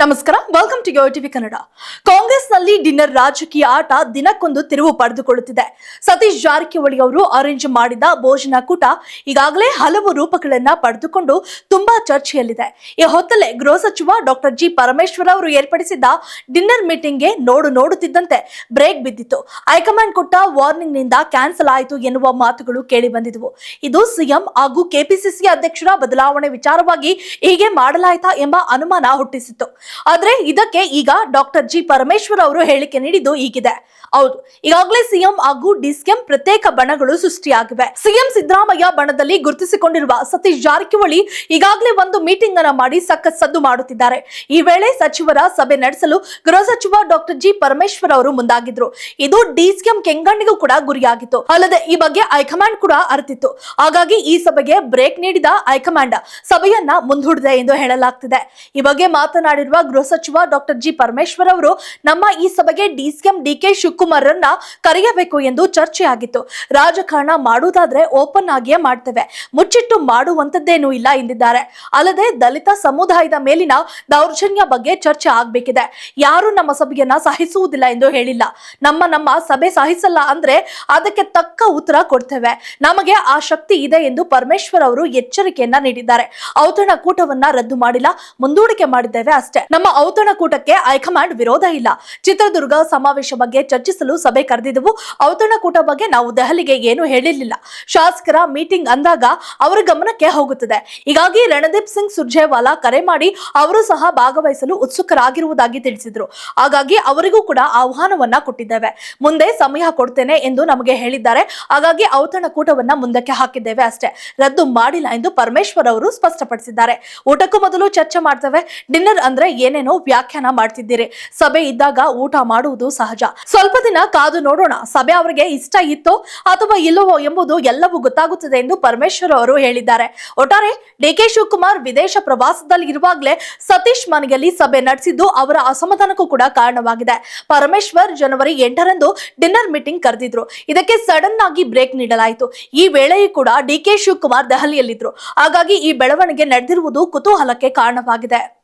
ನಮಸ್ಕಾರ. Welcome to TV Kannada ಕಾಂಗ್ರೆಸ್ನಲ್ಲಿ dinner ರಾಜಕೀಯ ಆಟ ದಿನಕ್ಕೊಂದು ತಿರುವು ಪಡೆದುಕೊಳ್ಳುತ್ತಿದೆ. ಸತೀಶ್ ಜಾರಕಿಹೊಳಿ ಅವರು ಅರೇಂಜ್ ಮಾಡಿದ ಭೋಜನ ಕೂಟ ಈಗಾಗಲೇ ಹಲವು ರೂಪಗಳನ್ನ ಪಡೆದುಕೊಂಡು ತುಂಬಾ ಚರ್ಚೆಯಲ್ಲಿದೆ. ಈ ಹೊತ್ತಲ್ಲೇ ಗೃಹ ಸಚಿವ ಡಾಕ್ಟರ್ ಜಿ ಪರಮೇಶ್ವರ್ ಅವರು ಏರ್ಪಡಿಸಿದ್ದ ಡಿನ್ನರ್ ಮೀಟಿಂಗ್ಗೆ ನೋಡು ನೋಡುತ್ತಿದ್ದಂತೆ ಬ್ರೇಕ್ ಬಿದ್ದಿತ್ತು. ಹೈಕಮಾಂಡ್ ಕೊಟ್ಟ ವಾರ್ನಿಂಗ್ನಿಂದ ಕ್ಯಾನ್ಸಲ್ ಆಯಿತು ಎನ್ನುವ ಮಾತುಗಳು ಕೇಳಿ ಬಂದಿದ್ವು. ಇದು ಸಿಎಂ ಹಾಗೂ ಕೆಪಿಸಿಸಿ ಅಧ್ಯಕ್ಷರ ಬದಲಾವಣೆ ವಿಚಾರವಾಗಿ ಹೀಗೆ ಮಾಡಲಾಯಿತಾ ಎಂಬ ಅನುಮಾನ ಹುಟ್ಟಿಸಿತ್ತು. ಆದ್ರೆ ಇದಕ್ಕೆ ಈಗ ಡಾಕ್ಟರ್ ಜಿ ಪರಮೇಶ್ವರ್ ಅವರು ಹೇಳಿಕೆ ನೀಡಿದ್ದು ಈಗಿದೆ ಹೌದು, ಈಗಾಗಲೇ ಸಿಎಂ ಹಾಗೂ ಡಿಸ್ಕೆಂ ಪ್ರತ್ಯೇಕ ಬಣಗಳು ಸೃಷ್ಟಿಯಾಗಿವೆ. ಸಿಎಂ ಸಿದ್ದರಾಮಯ್ಯ ಬಣದಲ್ಲಿ ಗುರುತಿಸಿಕೊಂಡಿರುವ ಸತೀಶ್ ಜಾರಕಿಹೊಳಿ ಈಗಾಗಲೇ ಒಂದು ಮೀಟಿಂಗ್ ಅನ್ನ ಮಾಡಿ ಸಖತ್ ಸದ್ದು ಮಾಡುತ್ತಿದ್ದಾರೆ. ಈ ವೇಳೆ ಸಚಿವರ ಸಭೆ ನಡೆಸಲು ಗೃಹ ಸಚಿವ ಡಾಕ್ಟರ್ ಜಿ ಪರಮೇಶ್ವರ್ ಅವರು ಮುಂದಾಗಿದ್ರು. ಇದು ಡಿಸ್ಕೆಂ ಕೆಂಗಣ್ಣಿಗೂ ಕೂಡ ಗುರಿಯಾಗಿತ್ತು. ಅಲ್ಲದೆ ಈ ಬಗ್ಗೆ ಹೈಕಮಾಂಡ್ ಕೂಡ ಅರಿತಿತ್ತು. ಹಾಗಾಗಿ ಈ ಸಭೆಗೆ ಬ್ರೇಕ್ ನೀಡಿದ ಹೈಕಮಾಂಡ್ ಸಭೆಯನ್ನ ಮುಂದೂಡಿದೆ ಎಂದು ಹೇಳಲಾಗ್ತಿದೆ. ಈ ಬಗ್ಗೆ ಮಾತನಾಡಿರುವ ಗೃಹ ಸಚಿವ ಡಾಕ್ಟರ್ ಜಿ ಪರಮೇಶ್ವರ್ ಅವರು ನಮ್ಮ ಈ ಸಭೆಗೆ ಡಿಸಿಎಂ ಡಿಕೆ ಶಿವಕುಮಾರ್ ರನ್ನ ಕರೆಯಬೇಕು ಎಂದು ಚರ್ಚೆ ಆಗಿತ್ತು. ರಾಜಕಾರಣ ಮಾಡುವುದಾದ್ರೆ ಓಪನ್ ಆಗಿಯೇ ಮಾಡ್ತೇವೆ. ಮುಚ್ಚಿಟ್ಟು ಮಾಡುವಂತದ್ದೇನೂ ಇಲ್ಲ ಎಂದಿದ್ದಾರೆ. ಅಲ್ಲದೆ ದಲಿತ ಸಮುದಾಯದ ಮೇಲಿನ ದೌರ್ಜನ್ಯ ಬಗ್ಗೆ ಚರ್ಚೆ ಆಗ್ಬೇಕಿದೆ. ಯಾರು ನಮ್ಮ ಸಭೆಯನ್ನ ಸಹಿಸುವುದಿಲ್ಲ ಎಂದು ಹೇಳಿಲ್ಲ. ನಮ್ಮ ನಮ್ಮ ಸಭೆ ಸಹಿಸಲ್ಲ ಅಂದ್ರೆ ಅದಕ್ಕೆ ತಕ್ಕ ಉತ್ತರ ಕೊಡ್ತೇವೆ. ನಮಗೆ ಆ ಶಕ್ತಿ ಇದೆ ಎಂದು ಪರಮೇಶ್ವರ್ ಅವರು ಎಚ್ಚರಿಕೆಯನ್ನ ನೀಡಿದ್ದಾರೆ. ಔತಣಕೂಟವನ್ನ ರದ್ದು ಮಾಡಿಲ್ಲ. ಮುಂದೂಡಿಕೆ ಮಾಡಿದ್ದೇವೆ ಅಷ್ಟೇ. ನಮ್ಮ ಔತಣಕೂಟಕ್ಕೆ ಹೈಕಮಾಂಡ್ ವಿರೋಧ ಇಲ್ಲ. ಚಿತ್ರದುರ್ಗ ಸಮಾವೇಶ ಬಗ್ಗೆ ಚರ್ಚಿಸಲು ಸಭೆ ಕರೆದಿದ್ದವು. ಔತಣಕೂಟ ಬಗ್ಗೆ ನಾವು ದೆಹಲಿಗೆ ಏನು ಹೇಳಿರಲಿಲ್ಲ. ಶಾಸಕರ ಮೀಟಿಂಗ್ ಅಂದಾಗ ಅವರ ಗಮನಕ್ಕೆ ಹೋಗುತ್ತದೆ. ಹೀಗಾಗಿ ರಣದೀಪ್ ಸಿಂಗ್ ಸುರ್ಜೇವಾಲಾ ಕರೆ ಮಾಡಿ ಅವರು ಸಹ ಭಾಗವಹಿಸಲು ಉತ್ಸುಕರಾಗಿರುವುದಾಗಿ ತಿಳಿಸಿದ್ರು. ಹಾಗಾಗಿ ಅವರಿಗೂ ಕೂಡ ಆಹ್ವಾನವನ್ನ ಕೊಟ್ಟಿದ್ದೇವೆ. ಮುಂದೆ ಸಮಯ ಕೊಡ್ತೇನೆ ಎಂದು ನಮಗೆ ಹೇಳಿದ್ದಾರೆ. ಹಾಗಾಗಿ ಔತಣಕೂಟವನ್ನ ಮುಂದಕ್ಕೆ ಹಾಕಿದ್ದೇವೆ ಅಷ್ಟೇ. ರದ್ದು ಮಾಡಿಲ್ಲ ಎಂದು ಪರಮೇಶ್ವರ್ ಅವರು ಸ್ಪಷ್ಟಪಡಿಸಿದ್ದಾರೆ. ಊಟಕ್ಕೂ ಮೊದಲು ಚರ್ಚೆ ಮಾಡ್ತೇವೆ. ಡಿನ್ನರ್ ಅಂದ್ರೆ ಏನೇನೋ ವ್ಯಾಖ್ಯಾನ ಮಾಡ್ತಿದ್ದೀರಿ. ಸಭೆ ಇದ್ದಾಗ ಊಟ ಮಾಡುವುದು ಸಹಜ. ಸ್ವಲ್ಪ ದಿನ ಕಾದು ನೋಡೋಣ. ಸಭೆ ಅವರಿಗೆ ಇಷ್ಟ ಇತ್ತೋ ಅಥವಾ ಇಲ್ಲವೋ ಎಂಬುದು ಎಲ್ಲವೂ ಗೊತ್ತಾಗುತ್ತದೆ ಎಂದು ಪರಮೇಶ್ವರ್ ಅವರು ಹೇಳಿದ್ದಾರೆ. ಒಟ್ಟಾರೆ, ಡಿಕೆ ಶಿವಕುಮಾರ್ ವಿದೇಶ ಪ್ರವಾಸದಲ್ಲಿ ಇರುವಾಗಲೇ ಸತೀಶ್ ಮನೆಯಲ್ಲಿ ಸಭೆ ನಡೆಸಿದ್ದು ಅವರ ಅಸಮಾಧಾನಕ್ಕೂ ಕೂಡ ಕಾರಣವಾಗಿದೆ. ಪರಮೇಶ್ವರ್ ಜನವರಿ ಎಂಟರಂದು ಡಿನ್ನರ್ ಮೀಟಿಂಗ್ ಕರೆದಿದ್ರು. ಇದಕ್ಕೆ ಸಡನ್ ಆಗಿ ಬ್ರೇಕ್ ನೀಡಲಾಯಿತು. ಈ ವೇಳೆಯೂ ಕೂಡ ಡಿಕೆ ಶಿವಕುಮಾರ್ ದೆಹಲಿಯಲ್ಲಿದ್ರು. ಹಾಗಾಗಿ ಈ ಬೆಳವಣಿಗೆ ನಡೆದಿರುವುದು ಕುತೂಹಲಕ್ಕೆ ಕಾರಣವಾಗಿದೆ.